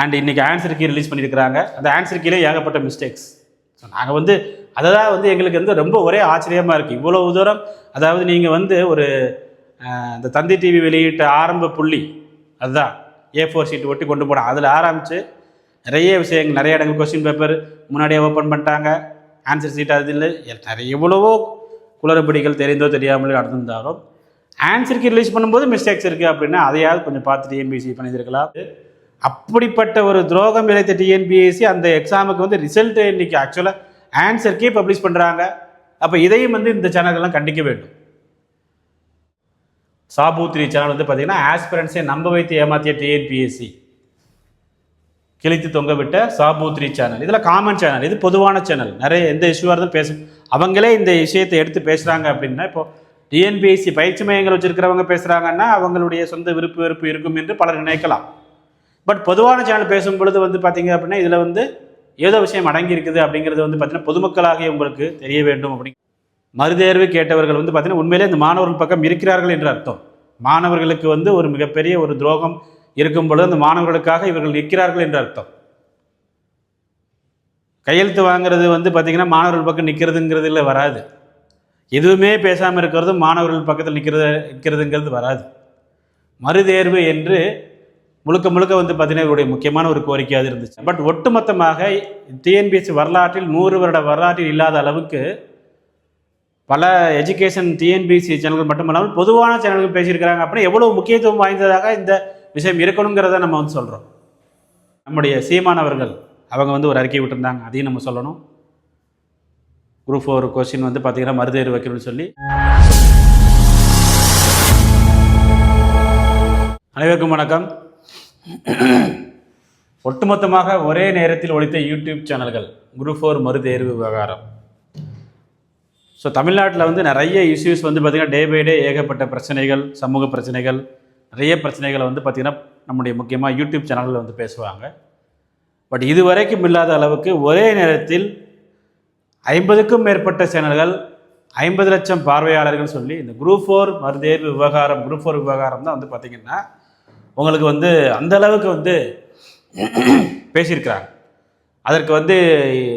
And இன்னைக்கு answer key release பண்ணியிருக்கிறாங்க. அந்த ஆன்சர் கீழே ஏகப்பட்ட மிஸ்டேக்ஸ் ஸோ நாங்கள் வந்து அதை தான் வந்து எங்களுக்கு வந்து ரொம்ப ஒரே ஆச்சரியமாக இருக்குது இவ்வளோ தூரம் அதாவது நீங்கள் வந்து ஒரு இந்த தந்தி டிவி வெளியிட்ட ஆரம்ப புள்ளி அதுதான். ஏ ஃபோர் சீட் ஒட்டி கொண்டு போனோம் அதில் ஆரம்பித்து நிறைய விஷயங்கள் நிறைய இடங்கள் கொஸ்டின் பேப்பர் முன்னாடியே ஓப்பன் பண்ணிட்டாங்க. ஆன்சர் சீட் அது இல்லை. நிறைய எவ்வளவோ குளறுபடிகள் தெரிந்தோ தெரியாமலே நடந்திருந்தாலும் ஆன்சருக்கு ரிலீஸ் பண்ணும்போது மிஸ்டேக்ஸ் இருக்குது அப்படின்னா அதையாவது கொஞ்சம் பார்த்து டிஎன்பிஎஸ்சி பண்ணியிருக்கலாம். அப்படிப்பட்ட ஒரு துரோகம் இழைத்த டிஎன்பிஎஸ்சி அந்த எக்ஸாமுக்கு வந்து ரிசல்ட் இன்னைக்கு ஆக்சுவலாக ஆன்சருக்கே பப்ளிஷ் பண்ணுறாங்க அப்போ இதையும் வந்து இந்த சேனல்கள்லாம் கண்டிக்க வேண்டும். சாபூத்ரி சேனல் வந்து பார்த்தீங்கன்னா ஆஸ்பிரன்ஸை நம்ப வைத்து ஏமாத்திய டிஎன்பிஎஸ்சி கிழித்து தொங்க விட்ட சாபூத்ரி சேனல் இதில் காமன் சேனல் இது பொதுவான சேனல் நிறைய எந்த இஷ்யூவாக இருந்தாலும் பேச அவங்களே இந்த விஷயத்தை எடுத்து பேசுகிறாங்க அப்படின்னா இப்போ டிஎன்பிஎஸ்சி பயிற்சி மையங்கள் வச்சிருக்கிறவங்க பேசுகிறாங்கன்னா அவங்களுடைய சொந்த விருப்பு வெறுப்பு இருக்கும் என்று பலர் நினைக்கலாம். பட் பொதுவான சேனல் பேசும் பொழுது வந்து பார்த்தீங்க அப்படின்னா இதில் வந்து ஏதோ விஷயம் அடங்கி இருக்குது அப்படிங்கிறது வந்து பார்த்தீங்கன்னா பொதுமக்களாகிய உங்களுக்கு தெரிய வேண்டும் அப்படி மறுதேர்வு கேட்டவர்கள் வந்து பார்த்தீங்கன்னா உண்மையிலே இந்த மாணவர்கள் பக்கம் இருக்கிறார்கள் என்று அர்த்தம். மாணவர்களுக்கு வந்து ஒரு மிகப்பெரிய ஒரு துரோகம் இருக்கும் பொழுது அந்த மாணவர்களுக்காக இவர்கள் நிற்கிறார்கள் என்று அர்த்தம். கையெழுத்து வாங்குறது வந்து பார்த்திங்கன்னா மாணவர்கள் பக்கம் நிற்கிறதுங்கிறதுல வராது. எதுவுமே பேசாமல் இருக்கிறது மாணவர்கள் பக்கத்தில் நிற்கிறது நிற்கிறதுங்கிறது வராது. மறுதேர்வு என்று முழுக்க முழுக்க வந்து பார்த்தீங்கன்னா இவருடைய முக்கியமான ஒரு கோரிக்கையாக இருந்துச்சு. பட் ஒட்டுமொத்தமாக டிஎன்பிஎஸ்சி வரலாற்றில் நூறு வருட வரலாற்றில் இல்லாத அளவுக்கு பல எஜுகேஷன் டிஎன்பிஎஸ்சி சேனல்கள் மட்டுமல்லாமல் பொதுவான சேனல்கள் பேசியிருக்கிறாங்க அப்படின்னா எவ்வளவு முக்கியத்துவம் வாய்ந்ததாக இந்த விஷயம் இருக்கணுங்கிறத நம்ம வந்து சொல்கிறோம் நம்முடைய சீமானவர்கள் அவங்க வந்து ஒரு அறிக்கை விட்டுருந்தாங்க. அதையும் நம்ம சொல்லணும். குரூப் ஃபோர் கொஸ்டின் வந்து பார்த்தீங்கன்னா மறுதேர்வு வைக்கணும்னு சொல்லி. அனைவருக்கும் வணக்கம். ஒட்டுமொத்தமாக ஒரே நேரத்தில் ஒழித்த யூடியூப் சேனல்கள் குரூப் ஃபோர் மறுதேர்வு விவகாரம். ஸோ தமிழ்நாட்டில் வந்து நிறைய இஷ்யூஸ் வந்து பார்த்திங்கன்னா டே பை டே ஏகப்பட்ட பிரச்சனைகள் சமூக பிரச்சனைகள் நிறைய பிரச்சனைகளை வந்து பார்த்திங்கன்னா நம்முடைய முக்கியமாக யூடியூப் சேனலில் வந்து பேசுவாங்க. பட் இதுவரைக்கும் இல்லாத அளவுக்கு ஒரே நேரத்தில் ஐம்பதுக்கும் மேற்பட்ட சேனல்கள் ஐம்பது லட்சம் பார்வையாளர்கள் சொல்லி இந்த குரூப் ஃபோர் மறுதேர்வு விவகாரம் குரூப் ஃபோர் விவகாரம் தான் வந்து பார்த்திங்கன்னா உங்களுக்கு வந்து அந்த அளவுக்கு வந்து பேசியிருக்கிறாங்க. அதற்கு வந்து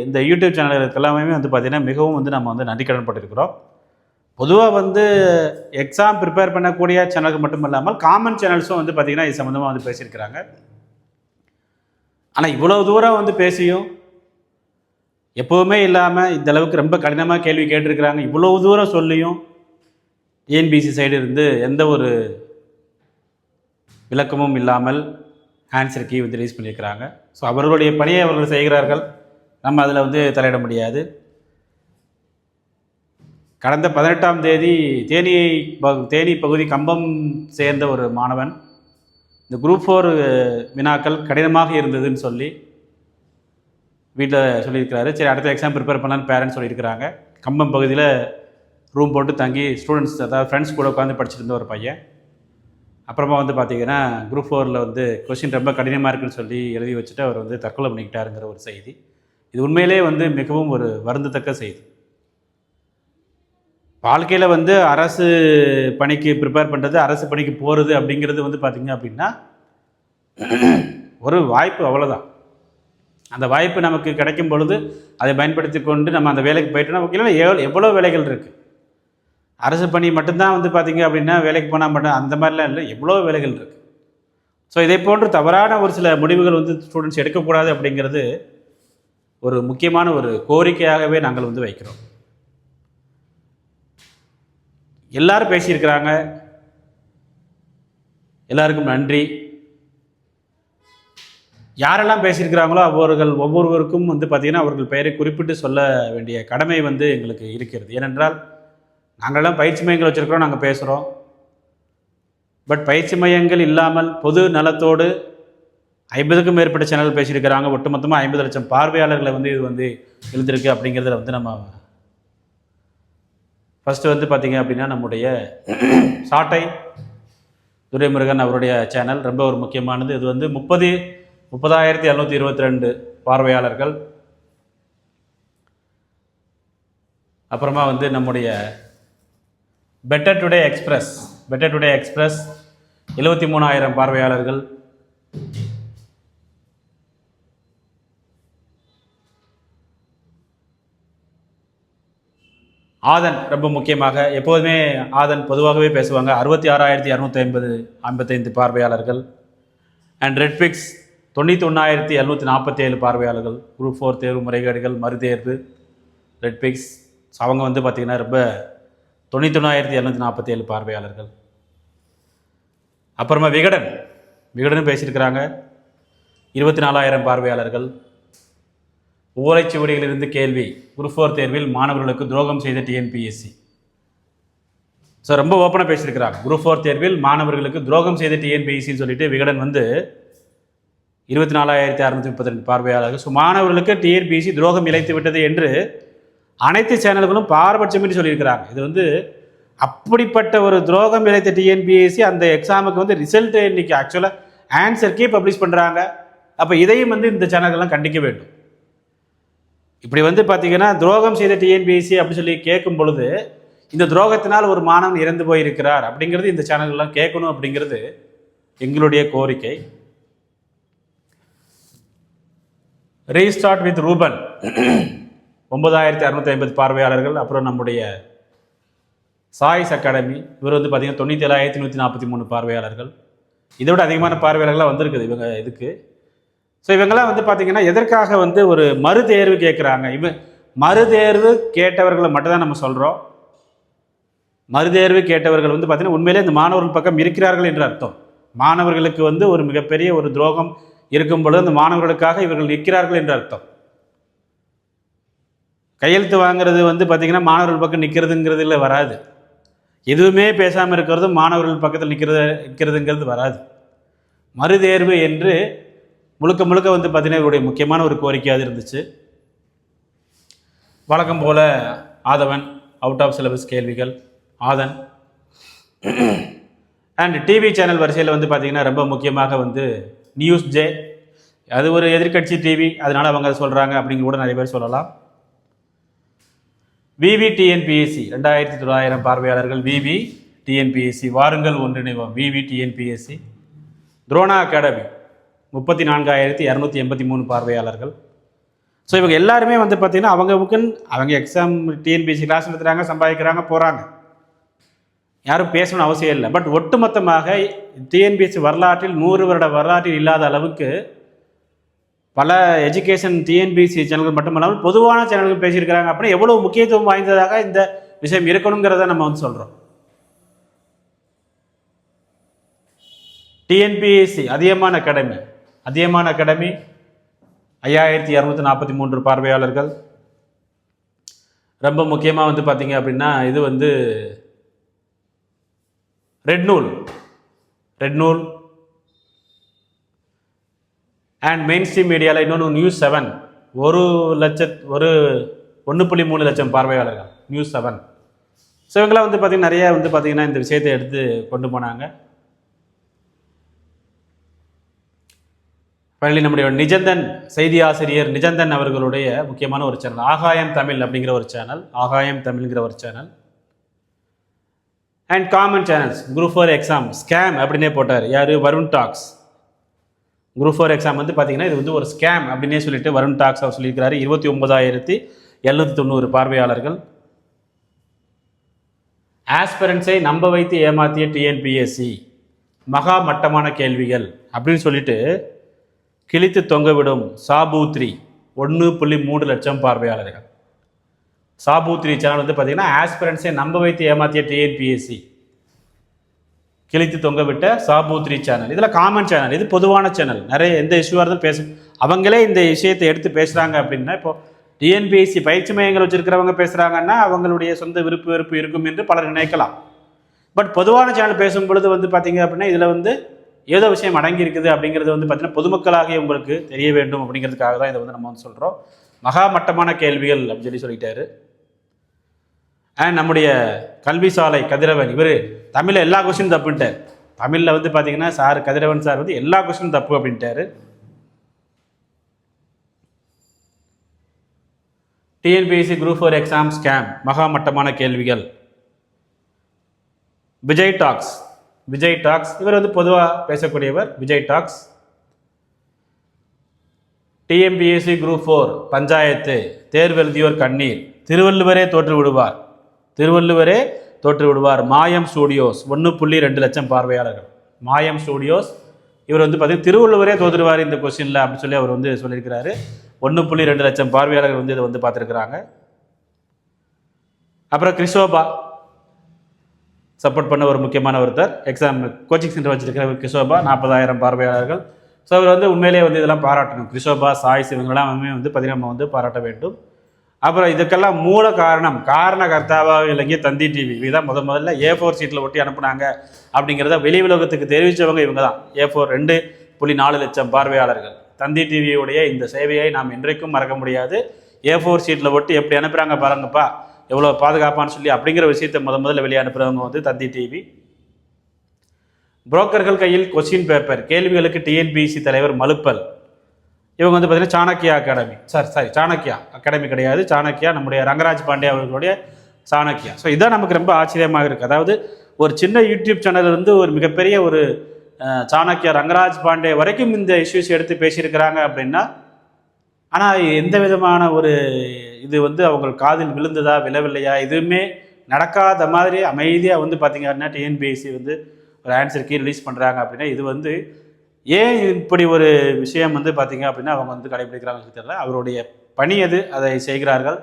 இந்த யூடியூப் சேனல்களுக்கு எல்லாமே வந்து பார்த்திங்கன்னா மிகவும் வந்து நம்ம வந்து நன்றி கடன்பட்டிருக்கிறோம் பொதுவாக வந்து எக்ஸாம் ப்ரிப்பேர் பண்ணக்கூடிய சேனலுக்கு மட்டும் இல்லாமல் காமன் சேனல்ஸும் வந்து பார்த்திங்கன்னா இது சம்மந்தமாக வந்து பேசியிருக்கிறாங்க. ஆனால் இவ்வளோ தூரம் வந்து பேசியும் எப்போவுமே இல்லாமல் இந்த அளவுக்கு ரொம்ப கடினமாக கேள்வி கேட்டிருக்கிறாங்க. இவ்வளோ தூரம் சொல்லியும் டிஎன்பிசி சைடு இருந்து எந்த ஒரு விளக்கமும் இல்லாமல் ஆன்சர் கீ வந்து ரிலீஸ் பண்ணியிருக்கிறாங்க. ஸோ அவர்களுடைய பணியை அவர்கள் செய்கிறார்கள். நம்ம அதில் வந்து தலையிட முடியாது. கடந்த பதினெட்டாம் தேதி தேனியை ப- தேனி பகுதி கம்பம் சேர்ந்த ஒரு மாணவன் இந்த குரூப் ஃபோர் வினாக்கள் கடினமாக இருந்ததுன்னு சொல்லி வீட்டில் சொல்லியிருக்கிறாரு. சரி அடுத்த எக்ஸாம் ப்ரிப்பேர் பண்ணலான்னு பேரண்ட்ஸ் சொல்லியிருக்கிறாங்க. கம்பம் பகுதியில் ரூம் போட்டு தங்கி ஸ்டூடெண்ட்ஸ் அதாவது ஃப்ரெண்ட்ஸ் கூட உட்காந்து படிச்சுட்டு இருந்த ஒரு பையன். அப்புறமா வந்து பார்த்தீங்கன்னா குரூப் ஃபோரில் வந்து கொஷின் ரொம்ப கடினமாக இருக்குன்னு சொல்லி எழுதி வச்சுட்டு அவர் வந்து தற்கொலை பண்ணிக்கிட்டாருங்கிற ஒரு செய்தி. இது உண்மையிலே வந்து மிகவும் ஒரு வருந்தத்தக்க செய்தி. வாழ்க்கையில் வந்து அரசு பணிக்கு ப்ரிப்பேர் பண்ணுறது அரசு பணிக்கு போகிறது அப்படிங்கிறது வந்து பார்த்திங்க அப்படின்னா ஒரு வாய்ப்பு அவ்வளோதான் அந்த வாய்ப்பு நமக்கு கிடைக்கும் பொழுது அதை பயன்படுத்தி கொண்டு நம்ம அந்த வேலைக்கு போயிட்டோம்னா இல்லை எவ்வளோ எவ்வளோ வேலைகள் இருக்குது அரசு பணி மட்டும்தான் வந்து பார்த்திங்க அப்படின்னா வேலைக்கு போனால் மட்டும் அந்த மாதிரிலாம் இல்லை. எவ்வளோ வேலைகள் இருக்குது ஸோ இதை போன்று தவறான ஒரு சில முடிவுகள் வந்து ஸ்டூடெண்ட்ஸ் எடுக்கக்கூடாது அப்படிங்கிறது ஒரு முக்கியமான ஒரு கோரிக்கையாகவே நாங்கள் வந்து வைக்கிறோம். எல்லாரும் பேசியிருக்கிறாங்க. எல்லாருக்கும் நன்றி. யாரெல்லாம் பேசியிருக்கிறாங்களோ அவர்கள் ஒவ்வொருவருக்கும் வந்து பார்த்திங்கன்னா அவர்கள் பெயரை குறிப்பிட்டு சொல்ல வேண்டிய கடமை வந்து எங்களுக்கு இருக்கிறது. ஏனென்றால் நாங்கள்லாம் பயிற்சி மையங்கள் வச்சுருக்கிறோம் நாங்கள் பேசுகிறோம் பட் பயிற்சி மையங்கள் இல்லாமல் பொது நலத்தோடு ஐம்பதுக்கும் மேற்பட்ட சேனல் பேசியிருக்கிறாங்க. ஒட்டுமொத்தமாக ஐம்பது லட்சம் பார்வையாளர்களை வந்து இது வந்து எழுந்திருக்கு அப்படிங்கிறதுல வந்து நம்ம ஃபஸ்ட்டு வந்து பார்த்திங்க அப்படின்னா நம்முடைய சாட்டை துரைமுருகன் அவருடைய சேனல் ரொம்ப ஒரு முக்கியமானது. இது வந்து முப்பது முப்பதாயிரத்தி எழுநூத்தி இருபத்தி ரெண்டு பார்வையாளர்கள். அப்புறமா வந்து நம்முடைய better today express better today express எழுபத்தி மூணாயிரம் பார்வையாளர்கள். ஆதன் ரொம்ப முக்கியமாக எப்போதுமே ஆதன் பொதுவாகவே பேசுவாங்க. அறுபத்தி ஆறாயிரத்தி இரநூத்தி ஐம்பது ஐம்பத்தைந்து பார்வையாளர்கள். அண்ட் ரெட்பிக்ஸ் தொண்ணூற்றி ஒன்றாயிரத்தி எழுநூத்தி நாற்பத்தி ஏழு பார்வையாளர்கள். குரூப் ஃபோர் தேர்வு முறைகேடுகள் மறுதேர்வு. ரெட்பிக்ஸ் அவங்க வந்து பார்த்திங்கன்னா ரொம்ப தொண்ணூத்தொன்னாயிரத்தி இரநூத்தி நாற்பத்தி ஏழு பார்வையாளர்கள். அப்புறமா விகடன். விகடனும் பேசியிருக்கிறாங்க. இருபத்தி நாலாயிரம் பார்வையாளர்கள் ஓலைச்சுவடிகளிலிருந்து கேள்வி. குரூப் ஃபோர் தேர்வில் மாணவர்களுக்கு துரோகம் செய்த டிஎன்பிஎஸ்சி. ஸோ ரொம்ப ஓப்பனாக பேசியிருக்கிறாங்க. குரூப் ஃபோர் தேர்வில் மாணவர்களுக்கு துரோகம் செய்த டிஎன்பிஎஸ்சின்னு சொல்லிட்டு விகடன் வந்து இருபத்தி நாலாயிரத்தி அறுநூத்தி முப்பத்தி ரெண்டு பார்வையாளர்கள். ஸோ மாணவர்களுக்கு டிஎன்பிஎஸ்சி துரோகம் இழைத்து விட்டது என்று அனைத்து சேனல்களும் பாரபட்சமின்றி சொல்லியிருக்கிறாங்க. இது வந்து அப்படிப்பட்ட ஒரு துரோகம் இழைத்த டிஎன்பிஎஸ்சி அந்த எக்ஸாமுக்கு வந்து ரிசல்ட் இன்னைக்கு ஆக்சுவலாக ஆன்சர்க்கே பப்ளிஷ் பண்ணுறாங்க அப்போ இதையும் வந்து இந்த சேனல்கள்லாம் கண்டிக்க வேண்டும். இப்படி வந்து பார்த்தீங்கன்னா துரோகம் செய்த டிஎன்பிஎஸ்சி அப்படின்னு சொல்லி கேட்கும் பொழுது இந்த துரோகத்தினால் ஒரு மாணவன் இறந்து போயிருக்கிறார் அப்படிங்கிறது இந்த சேனல்கள்லாம் கேட்கணும் அப்படிங்கிறது எங்களுடைய கோரிக்கை. ரீஸ்டார்ட் வித் ரூபன் ஒன்பதாயிரத்தி அறுநூத்தி ஐம்பது பார்வையாளர்கள் அப்புறம் நம்முடைய சாய்ஸ் அகாடமி இவர் வந்து பார்த்தீங்கன்னா தொண்ணூற்றி ஏழாயிரத்தி நூற்றி நாற்பத்தி மூணு பார்வையாளர்கள். இதை விட அதிகமான பார்வையாளர்களாக வந்திருக்குது இவங்க இதுக்கு. ஸோ இவங்கெல்லாம் வந்து பார்த்தீங்கன்னா எதற்காக வந்து ஒரு மறுதேர்வு கேட்குறாங்க இவ மறுதேர்வு கேட்டவர்களை மட்டும்தான் நம்ம சொல்கிறோம் மறுதேர்வு கேட்டவர்கள் வந்து பார்த்தீங்கன்னா உண்மையிலே இந்த மாணவர்கள் பக்கம் இருக்கிறார்கள் என்று அர்த்தம். மாணவர்களுக்கு வந்து ஒரு மிகப்பெரிய ஒரு துரோகம் இருக்கும் பொழுது அந்த மாணவர்களுக்காக இவர்கள் நிற்கிறார்கள் என்று அர்த்தம். கையெழுத்து வாங்குறது வந்து பார்த்திங்கன்னா மாணவர்கள் பக்கம் நிற்கிறதுங்கிறதுல வராது. எதுவுமே பேசாமல் இருக்கிறதும் மாணவர்கள் பக்கத்தில் நிற்கிறது நிற்கிறதுங்கிறது வராது. மறுதேர்வு என்று முழுக்க முழுக்க வந்து பார்த்தீங்கன்னா இவருடைய முக்கியமான ஒரு கோரிக்கையாக இருந்துச்சு. வழக்கம் போல் ஆதவன் அவுட் ஆஃப் சிலபஸ் கேள்விகள் ஆதன். அண்ட் டிவி சேனல் வரிசையில் வந்து பார்த்திங்கன்னா ரொம்ப முக்கியமாக வந்து நியூஸ் ஜே அது ஒரு எதிர்க்கட்சி டிவி அதனால் அவங்க சொல்கிறாங்க அப்படிங்க கூட நிறைய பேர் சொல்லலாம். விவி டிஎன்பிஎஸ்சி ரெண்டாயிரத்தி தொள்ளாயிரம் பார்வையாளர்கள் விவி டிஎன்பிஎஸ்சி வாருங்கள் ஒன்றிணைவோம். விவி டிஎன்பிஎஸ்சி துரோணா அகாடமி முப்பத்தி நான்காயிரத்தி இரநூத்தி எண்பத்தி மூணு பார்வையாளர்கள். ஸோ இவங்க எல்லாருமே வந்து பார்த்திங்கன்னா அவங்க அவங்க எக்ஸாம் டிஎன்பிஎஸ்சி கிளாஸ் நடத்துகிறாங்க சம்பாதிக்கிறாங்க போகிறாங்க யாரும் பேசணும்னு அவசியம் இல்லை. பட் ஒட்டுமொத்தமாக டிஎன்பிஎஸ்சி வரலாற்றில் நூறு வருட வரலாற்றில் இல்லாத அளவுக்கு பல எஜுகேஷன் டிஎன்பிசி சேனல்கள் மட்டுமல்லாமல் பொதுவான சேனல்கள் பேசியிருக்கிறாங்க. அப்படின்னா எவ்வளோ முக்கியத்துவம் வாய்ந்ததாக இந்த விஷயம் இருக்கணுங்கிறத நம்ம வந்து சொல்கிறோம் டிஎன்பிஎஸ்சி அதிகமான அகாடமி. அதிகமான அகாடமி ஐயாயிரத்தி இரநூத்தி நாற்பத்தி மூன்று பார்வையாளர்கள். ரொம்ப முக்கியமாக வந்து பார்த்தீங்க அப்படின்னா இது வந்து ரெட் நூல் ரெட் நூல் அண்ட் மெயின் ஸ்ட்ரீம் மீடியாவில் இன்னொன்று நியூஸ் செவன் ஒரு லட்சத் ஒரு ஒன்று புள்ளி மூணு லட்சம் பார்வையாளர்கள். நியூஸ் செவன் ஸோ இவங்களாம் வந்து பார்த்திங்கன்னா நிறைய வந்து பார்த்திங்கன்னா இந்த விஷயத்தை எடுத்து கொண்டு போனாங்க. ஃபைனலி நம்முடைய நிஜந்தன் செய்தி ஆசிரியர் நிஜந்தன் அவர்களுடைய முக்கியமான ஒரு சேனல் ஆகாயம் தமிழ் அப்படிங்கிற ஒரு சேனல் ஆகாயம் தமிழ்ங்கிற ஒரு channel and common channels group four exam scam அப்படின்னே போட்டார். யார்? Varun talks. Group four exam வந்து பார்த்தீங்கன்னா இது வந்து ஒரு ஸ்கேம் அப்படின்னே சொல்லிட்டு வருண் டாக்ஸ் அவர் சொல்லியிருக்கிறாரு. இருபத்தி ஒன்பதாயிரத்தி எழுநூற்றி தொண்ணூறு பார்வையாளர்கள். ஆஸ்பிரன்ஸை நம்ப வைத்து ஏமாத்திய டிஎன்பிஎஸ்சி மகா மட்டமான கேள்விகள் அப்படின்னு சொல்லிட்டு கிழித்து தொங்கவிடும் சாபூத்ரி ஒன்று புள்ளி மூன்று லட்சம் பார்வையாளர்கள். சாபூத்ரி சேனல் வந்து பார்த்தீங்கன்னா ஆஸ்பிரன்ஸை நம்ப வைத்து ஏமாத்திய டிஎன்பிஎஸ்சி கிழித்து தொங்கவிட்ட சாபூத்ரி சேனல். இதில் காமன் சேனல். இது பொதுவான சேனல். நிறைய எந்த இஷ்யூவாக இருந்தாலும் பேச அவங்களே இந்த விஷயத்தை எடுத்து பேசுகிறாங்க அப்படின்னா இப்போ டிஎன்பிஎஸ்சி பயிற்சி மையங்கள் வச்சுருக்கிறவங்க பேசுகிறாங்கன்னா அவங்களுடைய சொந்த விருப்பு வெறுப்பு இருக்கும் என்று பலர் நினைக்கலாம். பட் பொதுவான சேனல் பேசும் பொழுது வந்து பார்த்தீங்க அப்படின்னா இதில் வந்து ஏதோ விஷயம் அடங்கி இருக்குது அப்படிங்கிறது வந்து பார்த்தீங்கன்னா பொதுமக்களாகிய உங்களுக்கு தெரிய வேண்டும் அப்படிங்கிறதுக்காக தான் இதை வந்து நம்ம வந்து சொல்கிறோம் மகா மட்டமான கேள்விகள் அப்படின்னு சொல்லி சொல்லிட்டாரு. அண்ட் நம்முடைய கல்வி சாலை கதிரவன் இவர் தமிழில் எல்லா கொஸ்டினும் தப்புன்ட்டார். தமிழில் வந்து பார்த்தீங்கன்னா சார் கதிரவன் சார் வந்து எல்லா கொஸ்டினும் தப்பு அப்படின்ட்டாரு. TNPSC group four exam scam மகா மட்டமான கேள்விகள். விஜய் டாக்ஸ் விஜய் டாக்ஸ் இவர் வந்து பொதுவாக பேசக்கூடியவர் Vijay talks. TNPSC group four panchayat தேர்வெழுதியோர் கண்ணீர் திருவள்ளுவரே தோற்று விடுவார் திருவள்ளுவரே தோற்று விடுவார் மாயம் ஸ்டூடியோஸ் ஒன்று புள்ளி ரெண்டு லட்சம் பார்வையாளர்கள். மாயம் ஸ்டூடியோஸ் இவர் வந்து பார்த்தீங்கன்னா திருவள்ளுவரே தோற்றுடுவார் இந்த கொஸ்டினில் அப்படின்னு சொல்லி அவர் வந்து சொல்லியிருக்கிறாரு. ஒன்று புள்ளி ரெண்டு லட்சம் பார்வையாளர்கள் வந்து இதை வந்து பார்த்துருக்குறாங்க. அப்புறம் கிறிஸ்டோபா சப்போர்ட் பண்ண ஒரு முக்கியமான ஒருத்தர். எக்ஸாம் கோச்சிங் சென்டர் வச்சிருக்கிற கிறிஸ்டோபா நாற்பதாயிரம் பார்வையாளர்கள். ஸோ அவர் வந்து உண்மையிலேயே வந்து இதெல்லாம் பாராட்டணும். கிறிஸ்டோபா சாய்ஸ் இவங்கெல்லாம் வந்து பார்த்தீங்கன்னா நம்ம வந்து பாராட்ட வேண்டும். அப்புறம் இதுக்கெல்லாம் மூல காரணம் காரண கர்த்தாவாக விளங்கிய தந்தி டிவி இதுதான் முத முதல்ல ஏ ஃபோர் சீட்டில் ஒட்டி அனுப்புனாங்க அப்படிங்கிறத வெளி உலகத்துக்கு தெரிவித்தவங்க இவங்க தான் ஏ ஃபோர் ரெண்டு புள்ளி நாலு லட்சம் பார்வையாளர்கள். தந்தி டிவியுடைய இந்த சேவையை நாம் இன்றைக்கும் மறக்க முடியாது. ஏ ஃபோர் சீட்டில் ஒட்டி எப்படி அனுப்புகிறாங்க பாருங்கப்பா. எவ்வளோ பாதுகாப்பான்னு சொல்லி அப்படிங்கிற விஷயத்தை முத முதல்ல வெளியே அனுப்புகிறவங்க வந்து தந்தி டிவி புரோக்கர்கள் கையில் கொஸ்டின் பேப்பர் கேள்விகளுக்கு டிஎன்பிசி தலைவர் மலுப்பல். இவங்க வந்து பார்த்தீங்கன்னா Chanakya academy. Sir sorry Chanakya. Academy கிடையாது. சாணக்கியா நம்முடைய ரங்கராஜ் பாண்டே அவர்களுடைய சாணக்கியா. ஸோ இதான் நமக்கு ரொம்ப ஆச்சரியமாக இருக்குது அதாவது ஒரு சின்ன யூடியூப் சேனல் இருந்து ஒரு மிகப்பெரிய ஒரு சாணக்கியா ரங்கராஜ் பாண்டே வரைக்கும் இந்த இஷ்யூஸ் எடுத்து பேசியிருக்கிறாங்க அப்படின்னா ஆனால் எந்த விதமான ஒரு இது வந்து அவங்க காதில் விழுந்ததா விழவில்லையா எதுவுமே நடக்காத மாதிரி அமைதியாக வந்து பார்த்திங்க அப்படின்னா டிஎன்பிஎஸ்சி வந்து ஒரு ஆன்சர் கீ ரிலீஸ் பண்ணுறாங்க அப்படின்னா இது வந்து ஏன் இப்படி ஒரு விஷயம் வந்து பார்த்தீங்க அப்படின்னா அவங்க வந்து கடைபிடிக்கிறாங்க தெரியல. அவருடைய பணி எது? அதை செய்கிறார்கள்.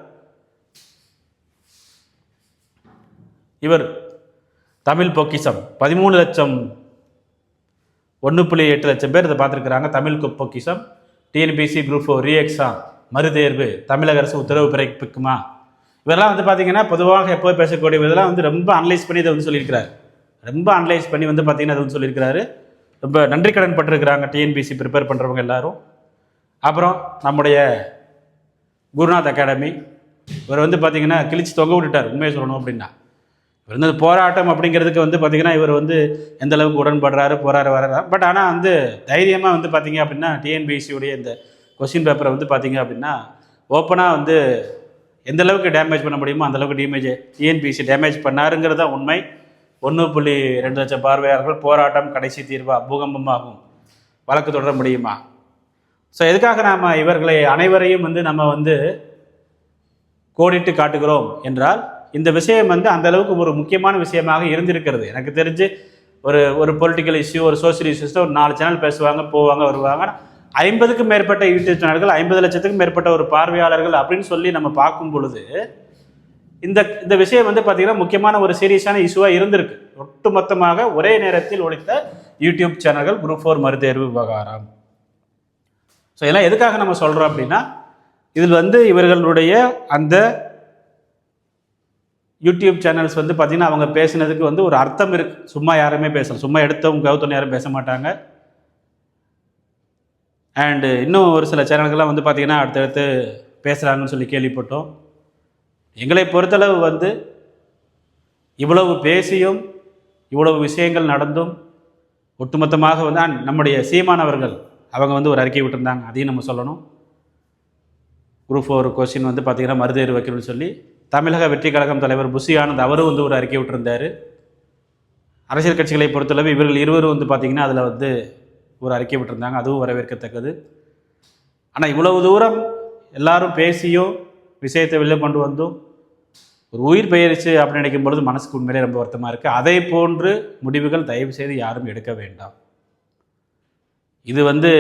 இவர் தமிழ் பொக்கிஷம். பதிமூணு லட்சம் ஒன்று புள்ளி எட்டு லட்சம் பேர் இதை பார்த்துருக்குறாங்க. தமிழ் கு- பொக்கிஷம். டிஎன்பிசி குரூப் ஃபோர் ரீஎக்ஸாம் மறுதேர்வு. தமிழக அரசு உத்தரவு பிறப்பிக்குமா? இவரெல்லாம் வந்து பார்த்தீங்கன்னா பொதுவாக எப்போ பேசக்கூடிய இதெல்லாம் வந்து ரொம்ப அனலைஸ் பண்ணி இதை வந்து சொல்லியிருக்கிறார். ரொம்ப அனலைஸ் பண்ணி வந்து பார்த்தீங்கன்னா அதை வந்து சொல்லியிருக்கிறாரு. ரொம்ப நன்றி கடன் பட்டிருக்கிறாங்க டிஎன்பிசி ப்ரிப்பேர் பண்ணுறவங்க எல்லாரும். அப்புறம் நம்முடைய குருநாத் அகாடமி. இவர் வந்து பார்த்திங்கன்னா கிழிச்சு தொங்க விட்டுட்டார் உண்மையை சொல்லணும் அப்படின்னா. இவர் வந்து போராட்டம் அப்படிங்கிறதுக்கு வந்து பார்த்திங்கன்னா இவர் வந்து எந்த அளவுக்கு உடன்படுறாரு போறாரு வர்றாரு. பட் ஆனால் வந்து தைரியமாக வந்து பார்த்திங்க அப்படின்னா டிஎன்பிஎஸ்சியுடைய இந்த கொஸ்டின் பேப்பரை வந்து பார்த்தீங்க அப்படின்னா ஓப்பனாக வந்து எந்த அளவுக்கு டேமேஜ் பண்ண முடியுமோ அந்தளவுக்கு டேமேஜ் டிஎன்பிஎஸ்சி டேமேஜ் பண்ணாருங்கிறது தான் உண்மை. ஒன்று புள்ளி ரெண்டு லட்சம் பார்வையாளர்கள் போராட்டம் கடைசி தீர்வா பூகம்பமாகும். வழக்கு தொடர முடியுமா? ஸோ எதுக்காக நாம் இவர்களை அனைவரையும் வந்து நம்ம வந்து கோடிட்டு காட்டுகிறோம் என்றால் இந்த விஷயம் வந்து அந்த அளவுக்கு ஒரு முக்கியமான விஷயமாக இருந்திருக்கிறது. எனக்கு தெரிஞ்சு ஒரு ஒரு பொலிட்டிக்கல் இஷ்யூ ஒரு சோஷியல் இஷ்யூஸில் ஒரு நாலு சேனல் பேசுவாங்க போவாங்க வருவாங்க. ஐம்பதுக்கும் மேற்பட்ட யூடியூப் சேனல்கள் ஐம்பது லட்சத்துக்கும் மேற்பட்ட ஒரு பார்வையாளர்கள் அப்படின்னு சொல்லி நம்ம பார்க்கும் பொழுது இந்த இந்த விஷயம் வந்து பார்த்தீங்கன்னா முக்கியமான ஒரு சீரியஸான இஷ்யூவாக இருந்திருக்கு. ஒட்டுமொத்தமாக ஒரே நேரத்தில் ஒழித்த யூடியூப் சேனல்கள் குரூப் ஃபோர் மறுதேர்வு விவகாரம். ஸோ இதெல்லாம் எதுக்காக நம்ம சொல்கிறோம் அப்படின்னா இதில் வந்து இவர்களுடைய அந்த யூடியூப் சேனல்ஸ் வந்து பார்த்திங்கன்னா அவங்க பேசுனதுக்கு வந்து ஒரு அர்த்தம் இருக்குது சும்மா யாருமே பேசலாம் சும்மா எடுத்தவங்க கவுத்தவங்க யாரும் பேச மாட்டாங்க. அண்டு இன்னும் ஒரு சில சேனல்கள்லாம் வந்து பார்த்திங்கன்னா அடுத்தடுத்து பேசுகிறாங்கன்னு சொல்லி கேள்விப்பட்டோம். எங்களை பொறுத்தளவு வந்து இவ்வளவு பேசியும் இவ்வளவு விஷயங்கள் நடந்தும் ஒட்டுமொத்தமாக வந்து நம்முடைய சீமானவர்கள் அவங்க வந்து ஒரு அறிக்கை விட்டுருந்தாங்க. அதையும் நம்ம சொல்லணும். குரூப் ஃபோர் கொஸ்டின் வந்து பார்த்திங்கன்னா மறுதேர்வு வைக்கணும்னு சொல்லி தமிழக வெற்றி கழகம் தலைவர் புஷி ஆனந்த் அவரும் வந்து ஒரு அறிக்கை விட்டுருந்தார். அரசியல் கட்சிகளை பொறுத்தளவு இவர்கள் இருவரும் வந்து பார்த்திங்கன்னா அதில் வந்து ஒரு அறிக்கை விட்டுருந்தாங்க. அதுவும் வரவேற்கத்தக்கது. ஆனால் இவ்வளவு தூரம் எல்லாரும் பேசியும் விஷயத்தை வெளில கொண்டு வந்தும் ஒரு உயிர் பெயரிச்சு அப்படின்னு நினைக்கும் பொழுது மனசுக்கு உண்மையிலே ரொம்ப வருத்தமாக இருக்குது அதே போன்று முடிவுகள் தயவு செய்து யாரும் எடுக்க வேண்டாம். இது வந்து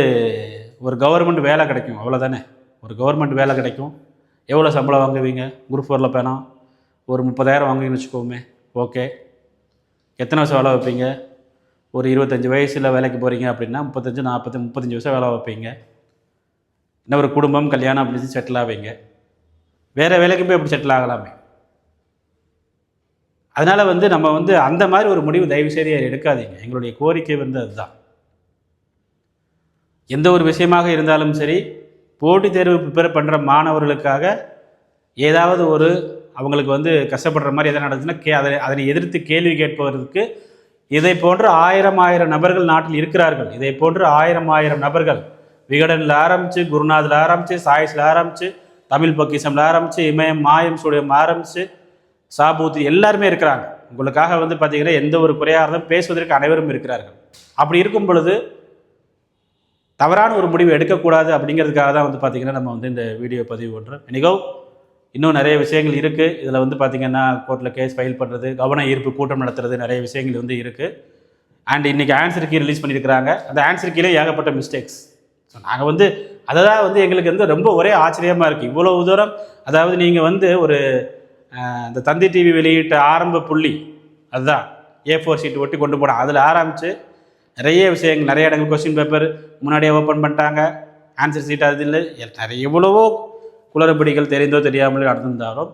ஒரு கவர்மெண்ட் வேலை கிடைக்கும் அவ்வளோதானே ஒரு கவர்மெண்ட் வேலை கிடைக்கும். எவ்வளோ சம்பளம் வாங்குவீங்க? குரூப் ஃபோரில் பேனா ஒரு முப்பதாயிரம் வாங்குவீங்கன்னு வச்சுக்கோமே. ஓகே. எத்தனை வருஷம் வேலை வைப்பீங்க? ஒரு இருபத்தஞ்சி வயசில் வேலைக்கு போகிறீங்க அப்படின்னா முப்பத்தஞ்சு நாற்பத்தி முப்பத்தஞ்சு வருஷம் வேலை வைப்பீங்க. இன்னும் ஒரு குடும்பம் கல்யாணம் அப்படின்னு செட்டில் ஆவீங்க. வேறு வேலைக்கு போய் எப்படி செட்டில் ஆகலாமே. அதனால் வந்து நம்ம வந்து அந்த மாதிரி ஒரு முடிவு தயவு செய்து எடுக்காதீங்க. எங்களுடைய கோரிக்கை வந்து அதுதான். எந்த ஒரு விஷயமாக இருந்தாலும் சரி போட்டித் தேர்வு ப்ரிப்பேர் பண்ணுற மாணவர்களுக்காக ஏதாவது ஒரு அவங்களுக்கு வந்து கஷ்டப்படுற மாதிரி எதாவது நடந்துச்சுன்னா கே அதை அதனை எதிர்த்து கேள்வி கேட்பவருக்கு இதை போன்று ஆயிரம் ஆயிரம் நபர்கள் நாட்டில் இருக்கிறார்கள். இதை போன்று ஆயிரம் ஆயிரம் நபர்கள் விகடனில் ஆரம்பித்து குருநாதில் ஆரம்பித்து சாய்ஸில் ஆரம்பித்து தமிழ் பக்கிசமில் ஆரம்பித்து இமயம் மாயம் சூடியம் ஆரம்பித்து சாபூத் எல்லாருமே இருக்கிறாங்க. உங்களுக்காக வந்து பார்த்தீங்கன்னா எந்த ஒரு குறையாக இருந்தாலும் பேசுவதற்கு அனைவரும் இருக்கிறார்கள். அப்படி இருக்கும் பொழுது தவறான ஒரு முடிவு எடுக்கக்கூடாது அப்படிங்கிறதுக்காக தான் வந்து பார்த்திங்கன்னா நம்ம வந்து இந்த வீடியோ பதிவு பண்ணுறோம் இன்றைக்கோ இன்னும் நிறைய விஷயங்கள் இருக்குது இதில் வந்து பார்த்திங்கன்னா கோர்ட்டில் கேஸ் ஃபைல் பண்ணுறது கவன ஈர்ப்பு கூட்டம் நடத்துறது நிறைய விஷயங்கள் வந்து இருக்குது அண்ட் இன்றைக்கி ஆன்சர் கீ ரிலீஸ் பண்ணியிருக்கிறாங்க. அந்த ஆன்சர் கீழே ஏகப்பட்ட மிஸ்டேக்ஸ் ஸோ நாங்கள் வந்து அதை தான் வந்து எங்களுக்கு வந்து ரொம்ப ஒரே ஆச்சரியமாக இருக்குது இவ்வளோ தூரம் அதாவது நீங்கள் வந்து ஒரு இந்த தந்தி டிவி வெளியிட்ட ஆரம்ப புள்ளி அதுதான். ஏ ஃபோர் ஷீட் ஒட்டி கொண்டு போனோம் அதில் ஆரம்பித்து நிறைய விஷயங்கள் நிறைய இடங்கள் கொஸ்டின் பேப்பர் முன்னாடியே ஓப்பன் பண்ணிட்டாங்க. ஆன்சர் ஷீட் அது இல்லை நிறைய எவ்வளவோ குளறுபடிகள் தெரிந்தோ தெரியாமலோ நடந்திருந்தாலும்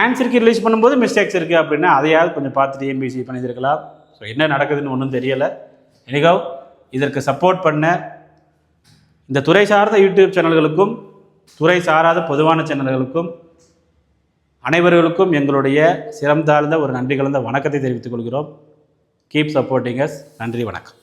ஆன்சருக்கு ரிலீஸ் பண்ணும்போது மிஸ்டேக்ஸ் இருக்குது அப்படின்னா அதையாவது கொஞ்சம் பார்த்து எம்பிசி பண்ணியிருக்கலாம். ஸோ என்ன நடக்குதுன்னு ஒன்றும் தெரியலை. எனிகாவ் இதற்கு சப்போர்ட் பண்ண இந்த துறை சார்ந்த யூடியூப் சேனல்களுக்கும் துறை சாராத பொதுவான சேனல்களுக்கும் அனைவர்களுக்கும் எங்களுடைய சிரம் தாழ்ந்த ஒரு நன்றி கலந்த வணக்கத்தை தெரிவித்துக் கொள்கிறோம். கீப் சப்போர்ட்டிங் அஸ் நன்றி வணக்கம்.